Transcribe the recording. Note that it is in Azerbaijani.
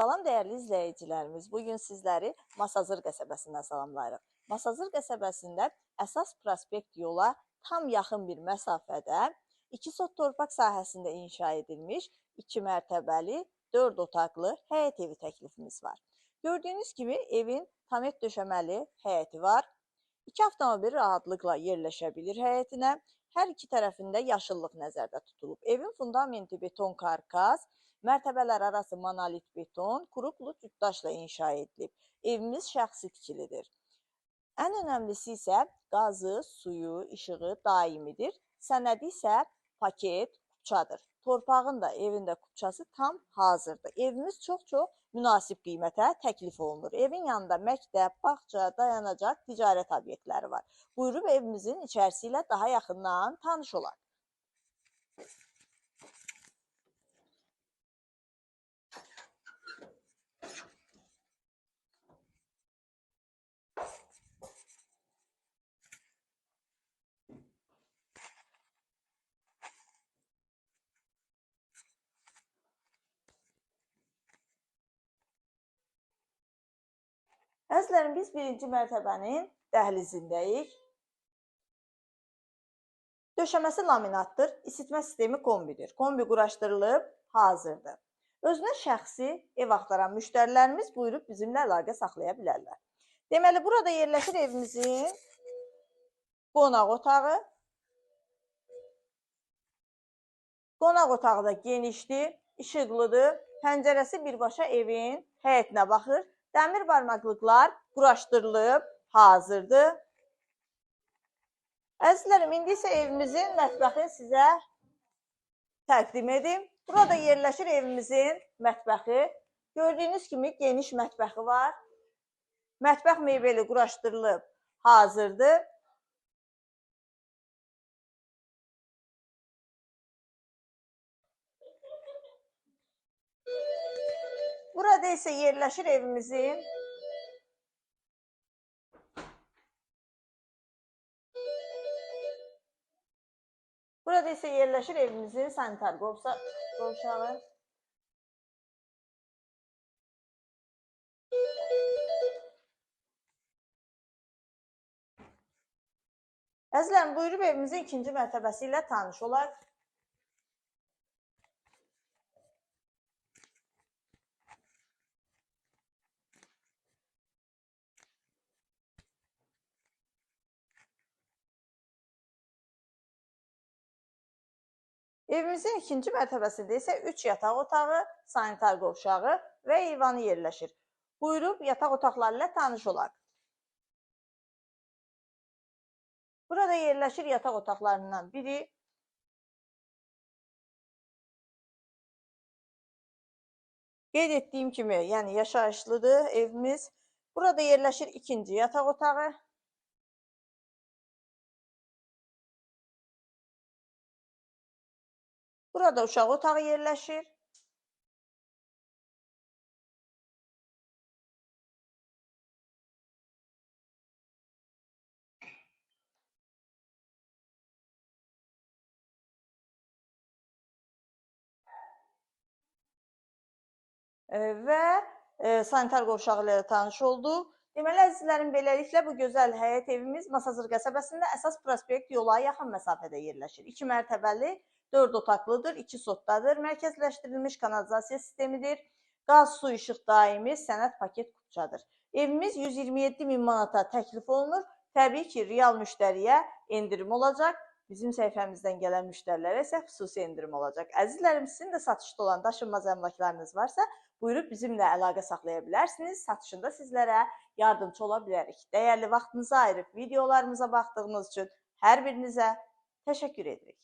Salam dəyərli izləyicilərimiz. Bu gün sizləri Masazır qəsəbəsindən salamlayırıq. Masazır qəsəbəsində əsas prospekt yola tam yaxın bir məsafədə 2 sot torpaq sahəsində inşa edilmiş 2 mərtəbəli 4 otaqlı həyət evi təklifimiz var. Gördüyünüz kimi evin tamet döşəməli həyəti var. İki avtomobil rahatlıqla yerləşə bilir həyətinə. Hər iki tərəfində yaşıllıq nəzərdə tutulub. Evin fundamenti beton karkas, mərtəbələr arası monolit beton, kuru plut cütdaşla inşa edilib. Evimiz şəxsi tikilidir. Ən önəmlisi isə qazı, suyu, işığı daimidir. Sənədi isə paket, kupçadır. Torpağın da evin də kupçası tam hazırdır. Evimiz çox-çox münasib qiymətə təklif olunur. Evin yanında məktəb, bağça, dayanacaq, ticarət obyektləri var. Buyurub evimizin içərisi ilə daha yaxından tanış olaq. Əzizlərim, biz birinci mərtəbənin dəhlizindəyik. Döşəməsi laminatdır, isitmə sistemi kombidir. Kombi quraşdırılıb, hazırdır. Özünə şəxsi ev axtaran müştərilərimiz buyurub bizimlə əlaqə saxlaya bilərlər. Deməli, burada yerləşir evimizin qonaq otağı. Qonaq otağı da genişdir, işıqlıdır. Pəncərəsi birbaşa evin həyətinə baxır. Dəmir barmaqlıqlar quraşdırılıb, hazırdır. Əzizlərim, indi isə evimizin mətbəxini sizə təqdim edim. Burada yerləşir evimizin mətbəxi. Gördüyünüz kimi geniş mətbəxi var. Mətbəx mebeli quraşdırılıb, hazırdır. Burada isə yerləşir evimizin Burada isə yerləşir evimizin sanitar qovşağı. Əzizlərim, buyurub evimizin ikinci mərtəbəsi ilə tanış olaq. Evimizin ikinci mərtəbəsində isə 3 yataq otağı, sanitar qovşağı və eyvanı yerləşir. Buyurub yataq otaqları ilə tanış olaq. Burada yerləşir yataq otaqlarından biri. Qeyd etdiyim kimi, yəni yaşayışlıdır evimiz. Burada yerləşir ikinci yataq otağı. Burada uşaq otağı yerləşir. Və e, sanitar qovşağı ilə tanış olduq. Deməli, əzizlərim, beləliklə bu gözəl həyət evimiz Masazır qəsəbəsində əsas prospekt yola yaxın məsafədə yerləşir. 2 mərtəbəli, 4 otaqlıdır, 2 sotdadır, mərkəzləşdirilmiş kanalizasiya sistemidir, qaz, su, işıq daimi, sənəd paket kupçadır. Evimiz 127 min manata təklif olunur. Təbii ki, real müştəriyə endirim olacaq. Bizim səhifəmizdən gələn müştərilərə isə xüsusi endirim olacaq. Əzizlərim, sizin də satışda olan daşınmaz əmlaklarınız varsa, buyurub bizimlə əlaqə saxlaya bilərsiniz. Satışında sizlərə yardımcı ola bilərik. Dəyərli vaxtınızı ayırıb videolarımıza baxdığınız üçün hər birinizə təşəkkür edirik.